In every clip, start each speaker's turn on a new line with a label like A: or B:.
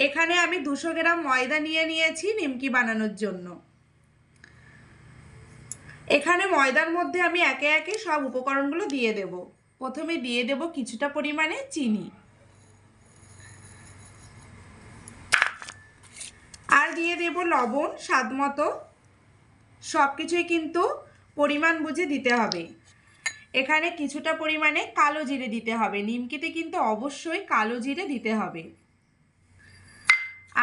A: এখানে আমি দুশো গ্রাম ময়দা নিয়ে নিয়েছি নিমকি বানানোর জন্য। এখানে ময়দার মধ্যে আমি একে একে সব উপকরণগুলো দিয়ে দেব। প্রথমে দিয়ে দেব কিছুটা পরিমাণে চিনি। আর দিয়ে দেব লবণ, স্বাদ মতো। সব কিছুই কিন্তু পরিমাণ বুঝে দিতে হবে। এখানে কিছুটা পরিমাণে কালো জিরে দিতে হবে। নিমকিতে কিন্তু অবশ্যই কালো জিরে দিতে হবে।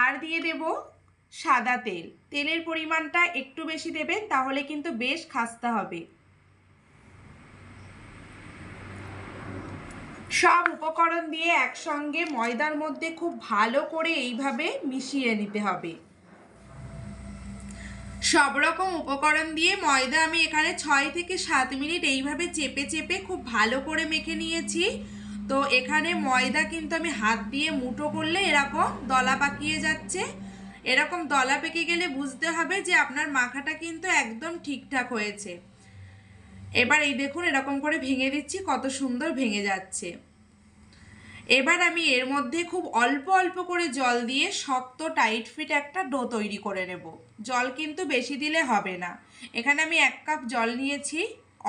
A: আর দিয়ে দেব সাদা তেল। তেলের পরিমাণটা একটু বেশি দেবেন, তাহলে কিন্তু বেশ খাস্তা হবে। সব উপকরণ দিয়ে একসঙ্গে ময়দার মধ্যে খুব ভালো করে এইভাবে মিশিয়ে নিতে হবে। সব রকম উপকরণ দিয়ে ময়দা আমি এখানে ছয় থেকে সাত মিনিট এইভাবে চেপে চেপে খুব ভালো করে মেখে নিয়েছি। তো এখানে ময়দা কিন্তু আমি হাত দিয়ে মুঠো করলে এরকম দলা পাকিয়ে যাচ্ছে। এরকম দলা পেকে গেলে বুঝতে হবে যে আপনার মাখাটা কিন্তু একদম ঠিকঠাক হয়েছে। এবার এই দেখুন এরকম করে ভেঙে দিচ্ছি, কত সুন্দর ভেঙে যাচ্ছে। এবার আমি এর মধ্যে খুব অল্প অল্প করে জল দিয়ে শক্ত টাইট ফিট একটা ডো তৈরি করে নেব। জল কিন্তু বেশি দিলে হবে না। এখানে আমি এক কাপ জল নিয়েছি,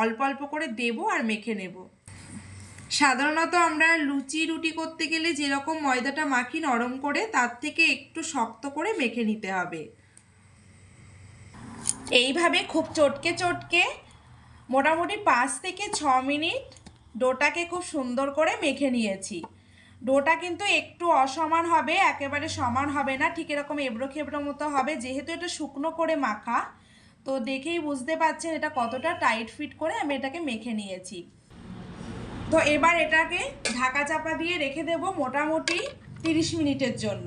A: অল্প অল্প করে দেব আর মেখে নেব। সাধারণত আমরা লুচি রুটি করতে গেলে যেরকম ময়দাটা মাখি নরম করে, তার থেকে একটু শক্ত করে মেখে নিতে হবে। এইভাবে খুব চটকে চটকে মোটামুটি পাঁচ থেকে ছ মিনিট ডোটাকে খুব সুন্দর করে মেখে নিয়েছি। ডোটা কিন্তু একটু অসমান হবে, একেবারে সমান হবে না, ঠিক এরকম এবড়ো খেবড়ো মতো হবে, যেহেতু এটা শুকনো করে মাখা। তো দেখেই বুঝতে পারছেন এটা কতটা টাইট ফিট করে আমি এটাকে মেখে নিয়েছি। তো এবার এটাকে ঢাকা চাপা দিয়ে রেখে দেব মোটামুটি তিরিশ মিনিটের জন্য।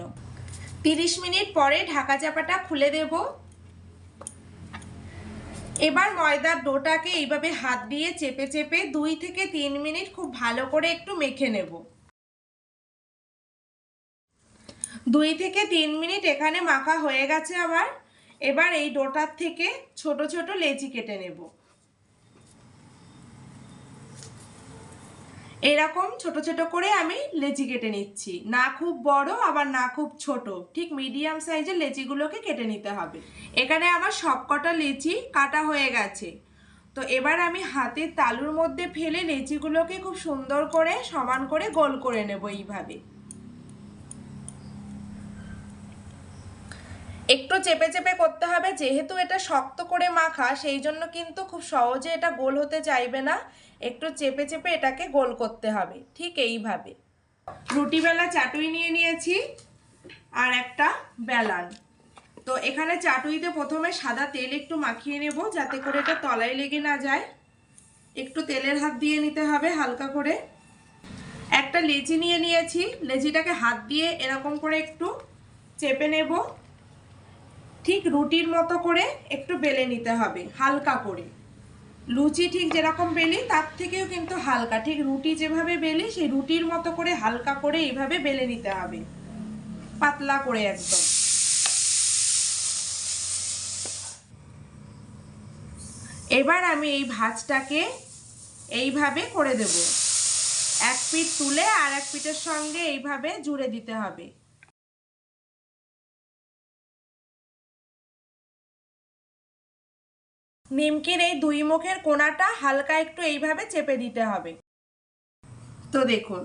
A: তিরিশ মিনিট পরে ঢাকা চাপাটা খুলে দেব। এবার ময়দার ডোটাকে এইভাবে হাত দিয়ে চেপে চেপে দুই থেকে তিন মিনিট খুব ভালো করে একটু মেখে নেব। দুই থেকে তিন মিনিট এখানে মাখা হয়ে গেছে আমার। এবার এই ডোটার থেকে ছোট ছোট লেচি কেটে নেব। এরকম ছোট ছোট করে আমি লেচি কেটে নিচ্ছি। না খুব বড়, আবার না খুব ছোট। ঠিক মিডিয়াম সাইজের লেচিগুলোকে কেটে নিতে হবে। এখানে আমার সবকটা লেচি কাটা হয়ে গেছে। তো এবার আমি হাতের তালুর মধ্যে ফেলে লেচিগুলোকে খুব সুন্দর করে সমান করে গোল করে নেব এইভাবে। একটু চেপে চেপে করতে হবে। যেহেতু এটা শক্ত করে মাখা, সেই জন্য কিন্তু খুব সহজে এটা গোল হতে চাইবে না। একটু চেপে চেপে এটাকে গোল করতে হবে, ঠিক এইভাবে। রুটি বেলা চাটুই নিয়ে নিয়েছি আর একটা বেলান তো এখানে চাটুইতে প্রথমে সাদা তেল একটু মাখিয়ে নেব, যাতে করে এটা তলায় লেগে না যায়। একটু তেলের হাত দিয়ে নিতে হবে হালকা করে। একটা লেচি নিয়ে নিয়েছি। লেচিটাকে হাত দিয়ে এরকম করে একটু চেপে নেব। ঠিক রুটির মতো করে একটু বেলে নিতে হবে, হালকা করে। লুচি ঠিক যেরকম বেলি, তার থেকেও কিন্তু হালকা। ঠিক রুটি যেভাবে বেলি, সেই রুটির মতো করে হালকা করে এইভাবে বেলে নিতে হবে। পাতলা করে একদম। এবার আমি এই ভাজটাকে এইভাবে করে দেব। এক পিঠ তুলে আর এক পিঠের সঙ্গে এইভাবে জুড়ে দিতে হবে। নিমকির এই দুই মুখের কোনাটা হালকা একটু এইভাবে চেপে দিতে হবে। তো দেখুন,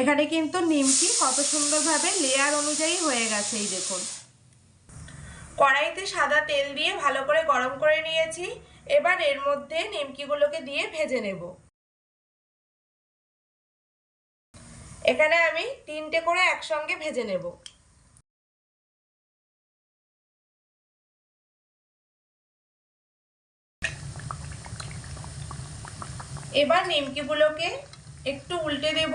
A: এখানে কিন্তু নিমকি কত সুন্দরভাবে লেয়ার অনুযায়ী হয়ে গেছে, এই দেখুন। কড়াইতে সাদা তেল দিয়ে ভালো করে গরম করে নিয়েছি, এবার এর মধ্যে নিমকিগুলোকে দিয়ে ভেজে নেব। এখানে আমি তিনটে করে একসঙ্গে ভেজে নেব। এবার নিমকিগুলোকে একটু উল্টে দেব।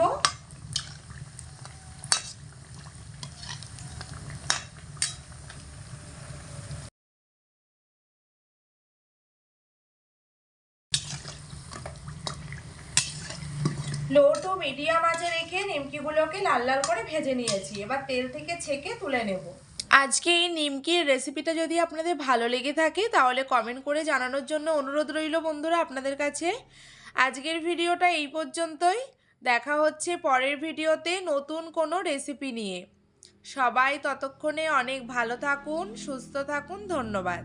A: লো টু মিডিয়াম আঁচে রেখে নিমকিগুলোকে লাল লাল করে ভেজে নিয়েছি। এবার তেল থেকে ছেঁকে তুলে নেব। আজকে এই নিমকির রেসিপিটা যদি আপনাদের ভালো লেগে থাকে, তাহলে কমেন্ট করে জানানোর জন্য অনুরোধ রইল বন্ধুরা আপনাদের কাছে। আজকের ভিডিওটা এই পর্যন্তই। দেখা হচ্ছে পরের ভিডিওতে নতুন কোনো রেসিপি নিয়ে। সবাই ততক্ষণে অনেক ভালো থাকুন, সুস্থ থাকুন, ধন্যবাদ।